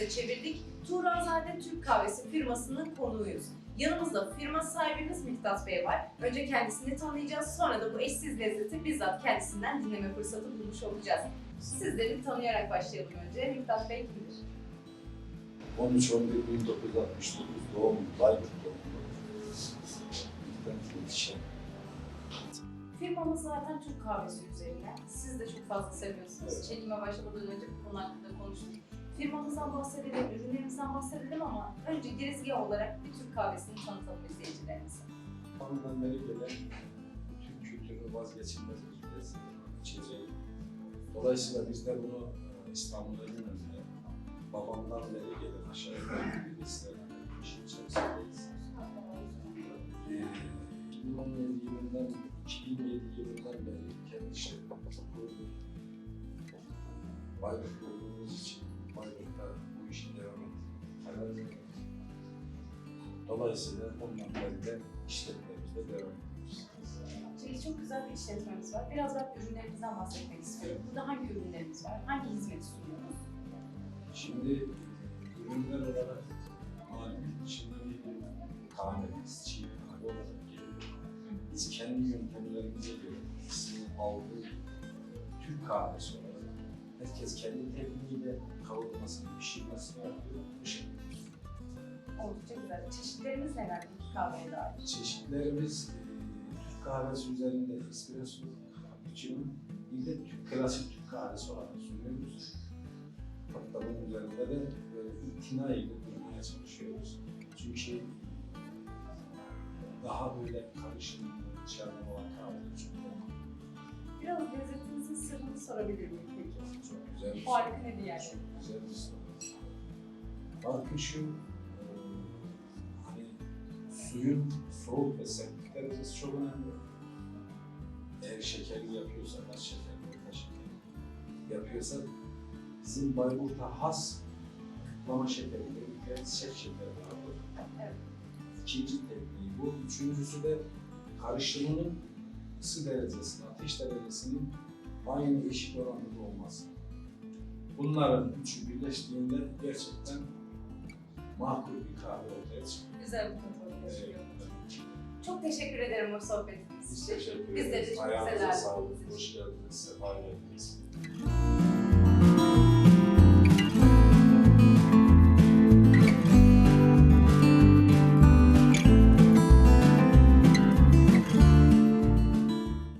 çevirdik. Turanzade Türk Kahvesi firmasının konuğuyuz. Yanımızda firma sahibimiz Miktat Bey var. Önce kendisini tanıyacağız, sonra da bu eşsiz lezzeti bizzat kendisinden dinleme fırsatı bulmuş olacağız. Sizleri tanıyarak başlayalım önce. Miktat Bey kimdir? 13 11 1969 doğum Bayburt doğumlu. Ben yetişen. Firmamız zaten Türk kahvesi üzerine. Siz de çok fazla seviyorsunuz. Evet. Çekime başlamadan önce bu konu hakkında konuştuk. Firmamızdan bahsedelim, ürünlerimizden bahsedelim ama önce girizgah olarak bir Türk kahvesini tanıtalım izleyicilerimize. Ondan beri gelen bütün kültürü vazgeçilmez bir içeceği. Dolayısıyla biz de bunu e, İstanbul'a önünde babamdan beri gelen aşağı yukarı bir listelerle bu işin içerisindeyiz. Ee, 2017 yılından 2007 yılından beri kendi işletmemizi kurduk. Bayburt olduğumuz için Bayburt'ta bu işin devam ettiğini karar verdik. Dolayısıyla ondan beri de işletmemizde devam ediyoruz. Şimdi çok güzel bir işletmemiz var. Biraz da ürünlerimizden bahsetmek istiyorum. Burada hangi ürünlerimiz var? Hangi hizmeti sunuyoruz? Şimdi ürünler olarak malum yurt dışında bir kahvemiz, Biz kendi yöntemlerimize göre ismini aldığı Türk kahvesi olarak herkes kendi tekniğiyle kavurmasını, pişirmesini yapıyor. Bu şekilde. Oldukça güzel. Çeşitlerimiz neler peki kahveye dair? Çeşitlerimiz e, Türk kahvesi üzerinde espresso, cappuccino, bir de Türk klasik Türk kahvesi olarak sunuyoruz. Hatta bunun üzerinde de böyle itina ile durmaya çalışıyoruz. Çünkü daha böyle karışım dışarıdan olan kahveleri çok beğendim. Biraz lezzetimizin sırrını sorabilir miyim peki? Çok güzel bir Harika nedir yani? Çok güzel bir soru. Farkı şu, e, hani suyun soğuk ve sertlik derecesi çok önemli. Eğer şekerli yapıyorsa, az şekerli, orta şekerli yapıyorsa bizim Bayburt'a has kutlama şekeri dedikleri sert şeker vardır. Evet. İkinci tekniği bu. Üçüncüsü de karışımının ısı derecesinin, ateş derecesinin aynı eşit oranında olması. Bunların üçü birleştiğinde gerçekten makul bir kahve ortaya çıkıyor. Güzel bir kontrol Evet. Çok teşekkür ederim bu sohbetiniz Biz için. teşekkür Bizleri ederiz. çok Ayağınıza güzel sağlık. ağırladınız. Hoş geldiniz. Sefa geldiniz.